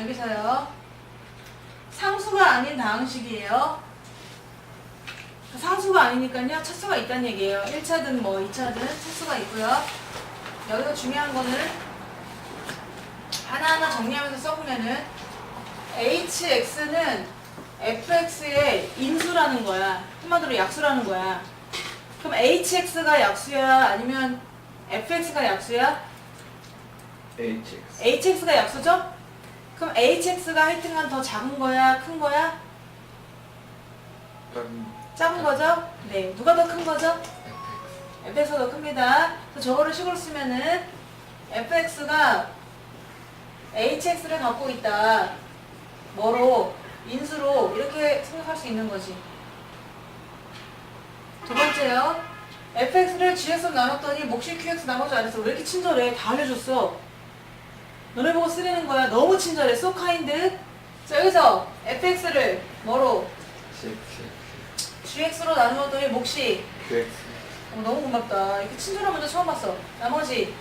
여기서요. 상수가 아닌 다항식이에요. 상수가 아니니까요. 차수가 있다는 얘기예요. 1차든 뭐 2차든 차수가 있고요. 여기서 중요한 거는 하나하나 정리하면서 써보면은 hx는 fx의 인수라는 거야. 한마디로 약수라는 거야. 그럼 hx가 약수야? 아니면 fx가 약수야? HX hx가 약수죠? 그럼 hx가 하여튼간 더 작은 거야? 큰 거야? 음, 작은 거죠? 네. 누가 더 큰 거죠? fx가 더 큽니다. 그래서 저거를 식으로 쓰면은 fx가 hx를 갖고 있다. 뭐로? 인수로 이렇게 생각할 수 있는 거지. 두 번째요. fx를 gx로 나눴더니 몫이 qx 나머지 안 했어. 왜 이렇게 친절해? 다 알려줬어. 너네 보고 쓰려는 거야. 너무 친절해. so kind. 자, 여기서 fx를 뭐로? Gx로 나누었더니 몫이 어, 너무 고맙다. 이렇게 친절한 문제 처음 봤어. 나머지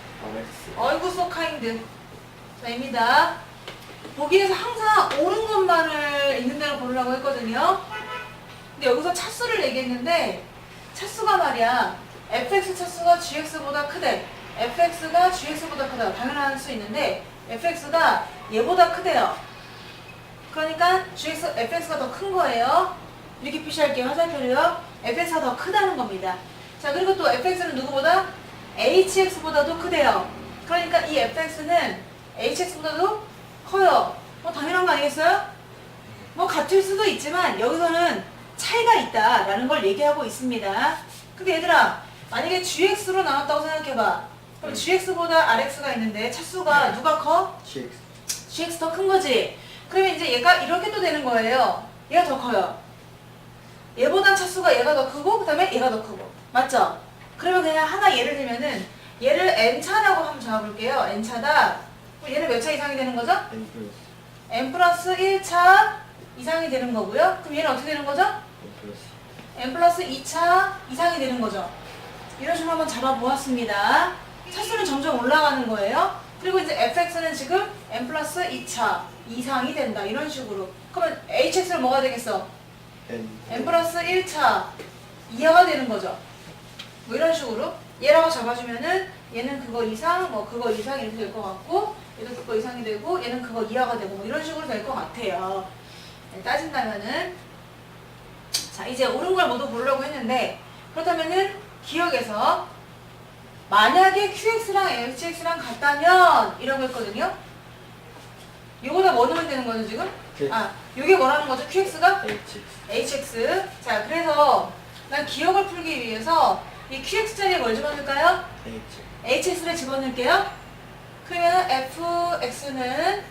얼굴 소 카인드. 자, 입니다. 보기에서 항상 옳은 것만을 있는 대로 고르라고 했거든요. 근데 여기서 차수를 얘기했는데 차수가 말이야. fx 차수가 gx보다 크대. fx가 gx보다 크다. 당연할 수 있는데 fx가 얘보다 크대요. 그러니까 gx, fx가 더 큰 거예요. 이렇게 표시할게요. 화살표로요. fx가 더 크다는 겁니다. 자, 그리고 또 fx는 누구보다? hx보다도 크대요. 그러니까 이 fx는 hx보다도 커요. 뭐 당연한 거 아니겠어요? 뭐 같을 수도 있지만 여기서는 차이가 있다라는 걸 얘기하고 있습니다. 근데 얘들아, 만약에 gx로 나눴다고 생각해봐. 그럼 gx보다 rx가 있는데 차수가 누가 커? CX gx 더 큰 거지. 그러면 이제 얘가 이렇게 또 되는 거예요. 얘가 더 커요. 얘보단 차수가 얘가 더 크고 그다음에 얘가 더 크고. 맞죠? 그러면 그냥 하나 예를 들면은 얘를 n차라고 한번 잡아볼게요. n차다. 그럼 얘는 몇 차 이상이 되는 거죠? N 플러스 n 플러스 1차 이상이 되는 거고요. 그럼 얘는 어떻게 되는 거죠? N 플러스 n 플러스 2차 이상이 되는 거죠. 이런 식으로 한번 잡아보았습니다. 차수는 점점 올라가는 거예요. 그리고 이제 fx는 지금 n 플러스 2차 이상이 된다. 이런 식으로. 그러면 hx는 뭐가 되겠어? N n 플러스 1차 이하가 되는 거죠. 뭐 이런 식으로 얘라고 잡아주면은 얘는 그거 이상, 뭐 그거 이상 이렇게 될 것 같고 얘도 그거 이상이 되고 얘는 그거 이하가 되고 뭐 이런 식으로 될 것 같아요. 네, 따진다면은 자 이제 옳은 걸 모두 보려고 했는데 그렇다면은 기억에서 만약에 QX랑 HX랑 같다면 이라고 했거든요. 요거다 뭐 넣으면 되는 거죠 지금? Q. 아 요게 뭐라는 거죠? QX가? HX HX. 자, 그래서 난 기억을 풀기 위해서 이 QX 자리에 뭘 집어넣을까요? HX HX를 집어넣을게요. 그러면 FX는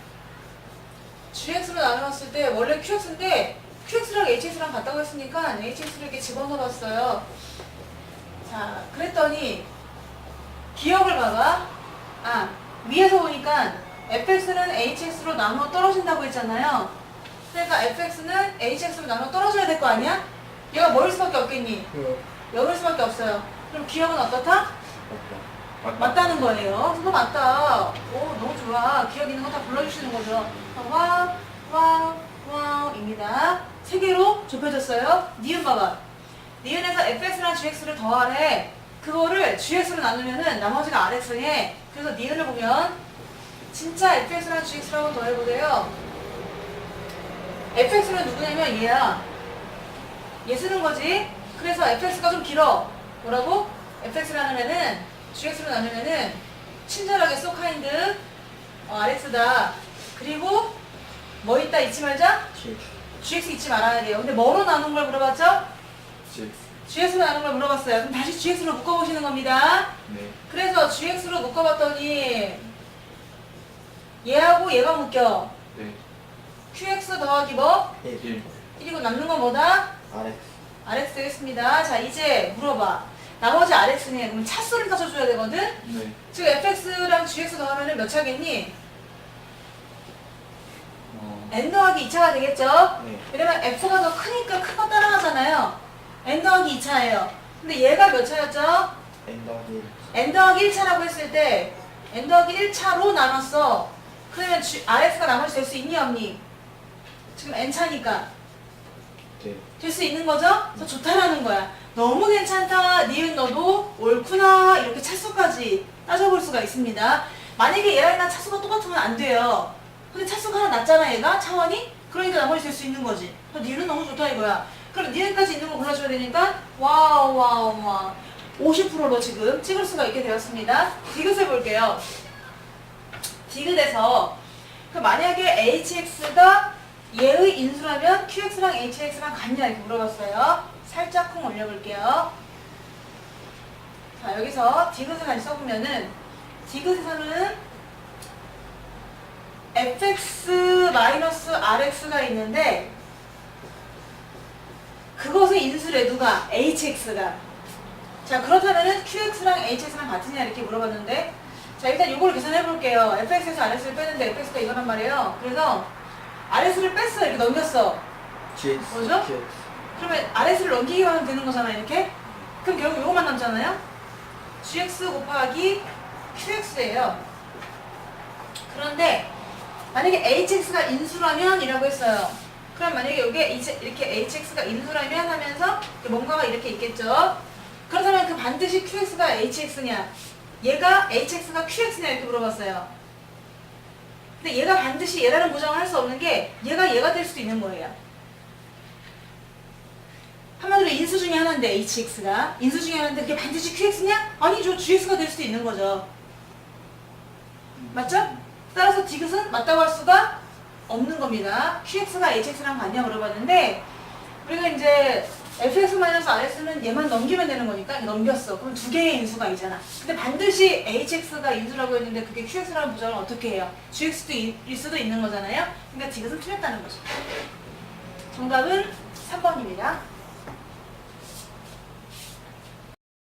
GX로 나눠봤을 때 원래 QX인데 QX랑 HX랑 같다고 했으니까 HX를 이렇게 집어넣어 봤어요. 자, 그랬더니 기억을 봐봐. 아, 위에서 보니까 FX는 HX로 나눠 떨어진다고 했잖아요. 그러니까 FX는 HX로 나눠 떨어져야 될 거 아니야? 얘가 뭐일 수밖에 없겠니? 여길 수밖에 없어요. 그럼 기억은 어떻다? 맞다 맞다 는 거예요. 그거 맞다. 오, 너무 좋아. 기억 있는 거 다 불러주시는 거죠. 와, 와, 와입니다. 세 개로 좁혀졌어요. 니은 봐봐. 니은에서 fx랑 gx를 더하래. 그거를 gx로 나누면은 나머지가 rx에. 그래서 니은을 보면 진짜 fx랑 gx라고 더해보세요. fx는 누구냐면 얘야. 얘 쓰는 거지. 그래서 fx가 좀 길어. 뭐라고? fx를 나누면은 gx로 나누면은 친절하게 so kind 어, rx다. 그리고 뭐 있다 잊지 말자. CX gx 잊지 말아야 돼요. 근데 뭐로 나눈 걸 물어봤죠? CX gx로 나눈 걸 물어봤어요. 그럼 다시 gx로 묶어보시는 겁니다. 네 그래서 gx로 묶어봤더니 얘하고 얘가 묶여. 네 qx 더하기 뭐? 1 1이고 남는 건 뭐다? RX rx 되겠습니다. 자 이제 물어봐. 나머지 rx는 그럼 차수를 따져줘야 되거든? 네 지금 fx랑 gx 더하면 몇 차겠니? 어, n 더하기 2차가 되겠죠? 네 왜냐면 f가 더 크니까 큰 거 따라가잖아요. N 더하기 2차예요. 근데 얘가 몇 차였죠? N 더하기 1 n 더하기 1차라고 했을 때 n 더하기 1차로 나눴어. 그러면 G, RX가 나머지 될 수 있니 없니? 지금 N차니까 네. 될 수 있는 거죠? 그래서 좋다라는 거야. 너무 괜찮다. 니은 너도 옳구나. 이렇게 차수까지 따져볼 수가 있습니다. 만약에 얘랑 나 차수가 똑같으면 안 돼요. 근데 차수가 하나 낮잖아 얘가 차원이? 그러니까 나머지 될 수 있는 거지. 니은 너무 좋다 이거야. 그럼 니은까지 있는 거 골라줘야 되니까 와우 와우 와우 50%로 지금 찍을 수가 있게 되었습니다. 디귿을 볼게요. 디귿에서 그 만약에 hx가 얘의 인수라면 qx랑 hx랑 같냐 이렇게 물어봤어요. 살짝 쿵 올려볼게요. 자 여기서 디귿을 다시 써보면은 디귿에서는 fx-rx가 있는데 그것의 인수래 누가? hx가. 자 그렇다면은 qx랑 hx랑 같으냐? 이렇게 물어봤는데. 자 일단 이걸 계산해 볼게요. Fx에서 rx를 빼는데 fx가 이거란 말이에요. 그래서 rx를 뺐어. 이렇게 넘겼어. GX. 뭐죠? GX. 그러면 rx를 넘기기만 하면 되는 거잖아 이렇게? 그럼 결국 이거만 남잖아요? Gx 곱하기 qx예요. 그런데 만약에 hx가 인수라면 이라고 했어요 그럼 만약에 이제 이렇게 hx가 인수라면 하면서 뭔가가 이렇게 있겠죠? 그렇다면 그 반드시 qx가 hx냐? 얘가 hx가 qx냐 이렇게 물어봤어요. 근데 얘가 반드시 얘라는 보장을 할 수 없는 게 얘가 얘가 될 수도 있는 거예요. 한마디로 인수 중에 하나인데 hx가. 인수 중에 하나인데 그게 반드시 qx냐? 아니죠 gx가 될 수도 있는 거죠. 맞죠? 따라서 디귿은 맞다고 할 수가 없는 겁니다. Qx가 hx랑 같냐 물어봤는데 우리가 이제 fx-rs는 얘만 넘기면 되는 거니까 넘겼어. 그럼 두 개의 인수가 있잖아. 근데 반드시 hx가 인수라고 했는데 그게 qx라는 부정을 어떻게 해요? gx도 일 수도 있는 거잖아요? 그러니까 디귿은 틀렸다는 거죠. 정답은 3번입니다